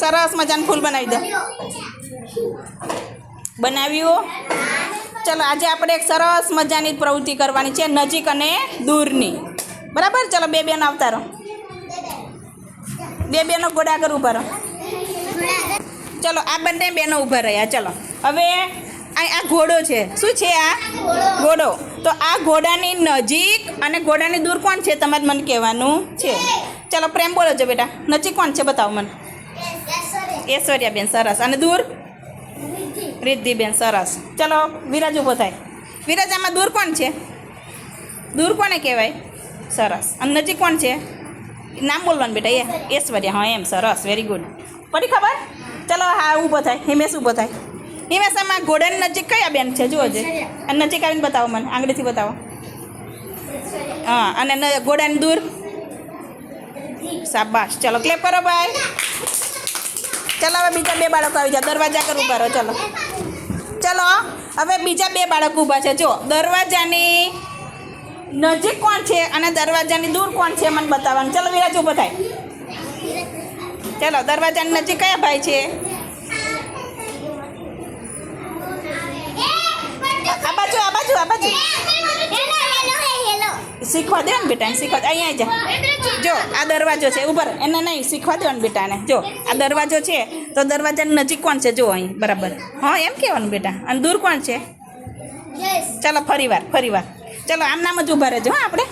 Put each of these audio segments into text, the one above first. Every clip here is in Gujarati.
સરસ મજાનું ફૂલ બનાવી દો. બનાવ્યું ચલો, આજે આપણે એક સરસ મજાની પ્રવૃત્તિ કરવાની છે, નજીક અને દૂરની. બરાબર? ચલો, બે બેનો આવતા રહો. બે બેનો ગોડાગર ઊભા રહો. ચલો, આ બંને બેનો ઊભા રહ્યા, ચલો. હવે આ ઘોડો છે. શું છે આ? ઘોડો. તો આ ઘોડાની નજીક અને ઘોડાની દૂર કોણ છે? તમારે મને કહેવાનું છે. ચલો, પ્રેમ બોલો છો બેટા. નજીક કોણ છે? બતાવો મને. ઐશ્વર્યાબેન સરસ અને દૂર રિદ્ધિબેન સરસ ચલો વિરાજ ઊભો થાય વિરાજ આમાં દૂર કોણ છે દૂર કોને કહેવાય સરસ અને નજીક કોણ છે નામ બોલવાનું બેટા એ ઐશ્વર્યા હા એમ સરસ વેરી ગુડ પડી ખબર ચલો હા ઊભો થાય હિમેશ ઊભો થાય હિમેશ આમાં ઘોડાની નજીક કયા બેન છે જુઓ છે અને નજીક આવીને બતાવો મને આંગળીથી બતાવો હા અને ઘોડાની દૂર શાબાશ ચલો ક્લેપ કરો ભાઈ ચલો, હવે બીજા બે બાળકો આવી જાય દરવાજા કર ઊભા રહો, ચલો. ચલો, હવે બીજા બે બાળકો ઊભા છે. જો દરવાજાની નજીક કોણ છે અને દરવાજાની દૂર કોણ છે, મને બતાવવાનું. ચલો, વિરાજ ઊભો થાય. ચલો, દરવાજાની નજીક કયા ભાઈ છે? આ બાજુ આ બાજુ આ બાજુ. શીખવા દે ને બેટાને શીખવા દે. અહીંયા જા. જો આ દરવાજો છે ઉપર એને નહીં શીખવા દો ને બેટાને. જો આ દરવાજો છે તો દરવાજાની નજીક કોણ છે? જો અહીં બરાબર. હા એમ કહેવાનું બેટા. અને દૂર કોણ છે? ચાલો ફરી વાર ફરી વાર ચાલો આમ નામ જ ઊભા રહેજો હા આપણે.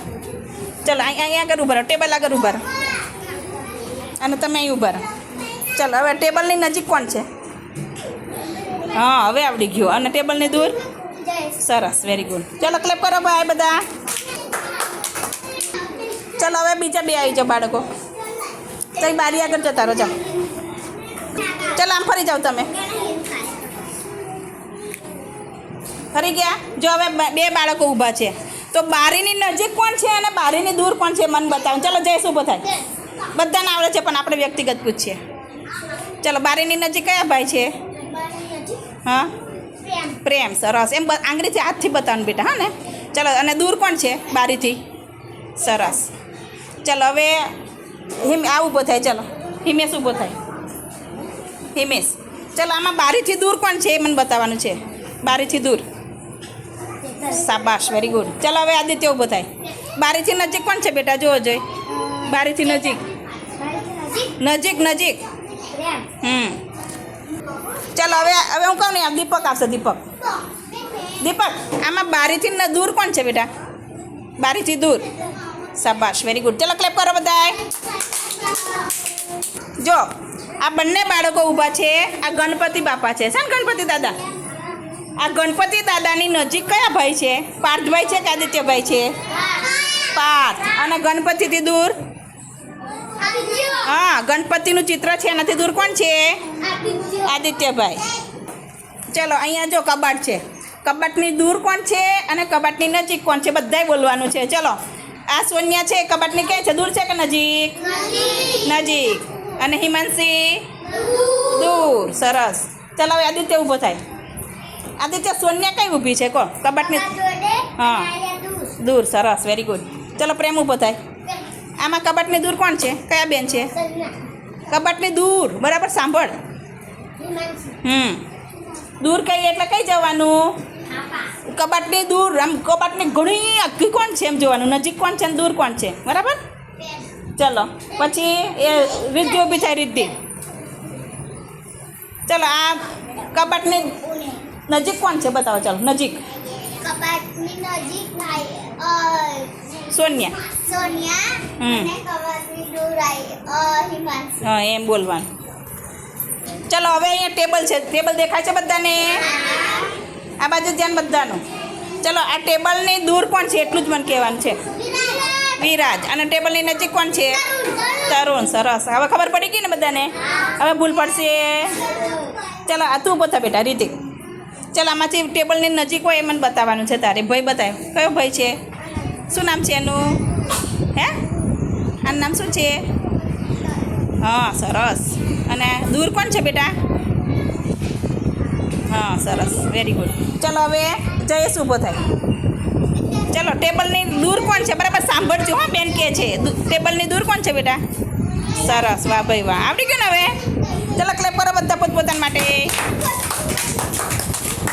ચાલો અહીંયા અહીંયા આગળ ઊભા રહો ટેબલ આગળ ઊભા રહો. અને તમે અહીં ઊભા રહો. ચાલો હવે ટેબલની નજીક કોણ છે? હા હવે આવડી ગયું. અને ટેબલની દૂર? સરસ વેરી ગુડ ચલો ક્લેપ કરો ભાઈ બધા. ચલો હવે બીજા બે આવી જાઓ બાળકો. તો બારી આગળ જતા રહો ચાલો, આમ ફરી જાઓ તમે. ફરી ગયા? જો હવે બે બાળકો ઊભા છે. તો બારીની નજીક કોણ છે અને બારીની દૂર કોણ છે, મને બતાવો. ચલો જઈશ ઊભો થાય. બધાને આવડે છે, પણ આપણે વ્યક્તિગત પૂછીએ. ચાલો, બારીની નજીક કયા ભાઈ છે? હા? પ્રેમ, સરસ. એમ આંગળીથી હાથથી બતાવવાનું બેટા, હા ને? ચાલો, અને દૂર કોણ છે બારીથી? સરસ. ચલો હવે હિમ આ ઊભો થાય ચાલો. હિમેશ ઊભો થાય. હિમેશ. ચાલો આમાં બારીથી દૂર કોણ છે એ મને બતાવવાનું છે. બારીથી દૂર. સાબાશ વેરી ગુડ ચાલો હવે આદિત્ય ઊભો થાય. બારીથી નજીક કોણ છે બેટા? જોવો જોઈ. બારીથી નજીક. નજીક નજીક. હમ. ચાલો હવે હવે હું કહું ને દીપક આવશે દીપક. દીપક આમાં બારીથી દૂર કોણ છે બેટા? બારીથી દૂર. શાબાશ. વેરી ગુડ ચલો ક્લેપ કરો બધાય. જો, આ બંને બાળકો ઊભા છે. આ ગણપતિ બાપા છે. છે ને ગણપતિ દાદા? આ ગણપતિ દાદાની નજીક કયા ભાઈ છે? પાર્થભાઈ છે કે આદિત્યભાઈ છે? પાર્થ. અને ગણપતિથી દૂર? હા, ગણપતિનું ચિત્ર છે. એનાથી દૂર કોણ છે? આદિત્યભાઈ. ચલો, અહીંયા જો કબાટ છે. કબાટની દૂર કોણ છે અને કબાટની નજીક કોણ છે? બધાય બોલવાનું છે. ચલો. આ સોનિયા છે કબાટની ક્યાં છે? દૂર છે કે નજીક? નજીક. અને હિમાંશી? દૂર. સરસ. ચલો હવે આદિત્ય ઊભો થાય. આદિત્ય સોનિયા કઈ ઊભી છે? કો કબાટની હા. દૂર. સરસ. વેરી ગુડ ચલો પ્રેમ ઊભો થાય. આમાં કબાટની દૂર કોણ છે? કયા બેન છે? કબાટની દૂર. બરાબર સાંભળ. હમ. દૂર કઈ? એટલે કઈ જવાનું? કબાટની દૂર આમ કબાટની ઘણી આખી કોણ છે એમ જોવાનું? નજીક કોણ છે અને દૂર કોણ છે? બરાબર? ચલો પછી એ રિદ્ધિ ઊભી થાય રિદ્ધિ. ચલો આ કબાટની નજીક કોણ છે? બતાવો ચાલો નજીક. કબાટની નજીક ભાઈ સોનિયા. સોનિયા. અને કબાટની દૂર આઈ હિમાંશુ. હા એમ બોલવાનું. ચલો હવે અહીંયા ટેબલ છે. ટેબલ દેખાય છે બધાને? આ બાજુ ધ્યાન બધાનું. ચલો, આ ટેબલની દૂર કોણ છે? એટલું જ મને કહેવાનું છે. વિરાજ. અને ટેબલની નજીક કોણ છે? તરુણ. સરસ. હવે ખબર પડી ગઈ ને બધાને? હવે ભૂલ પડશે. ચલો, આ તું બતા બેટા, રીતિક. ચલો, આમાંથી ટેબલની નજીક હોય એ મને બતાવવાનું છે તારે. ભાઈ બતાવ કયો ભાઈ છે? શું નામ છે એનું? હે? આનું નામ શું છે? હા, સરસ. અને દૂર કોણ છે બેટા? હા, સરસ. વેરી ગુડ ચલો હવે જયેશ ઊભો થાય. ચલો, ટેબલની દૂર કોણ છે? બરાબર સાંભળજો હા, બેન કે છે. ટેબલની દૂર કોણ છે બેટા? સરસ, વાહ ભાઈ, વાહ. આવડી ગયું ને હવે? ચલો ક્લેપ બરાબર બધા પોતપોતાના માટે.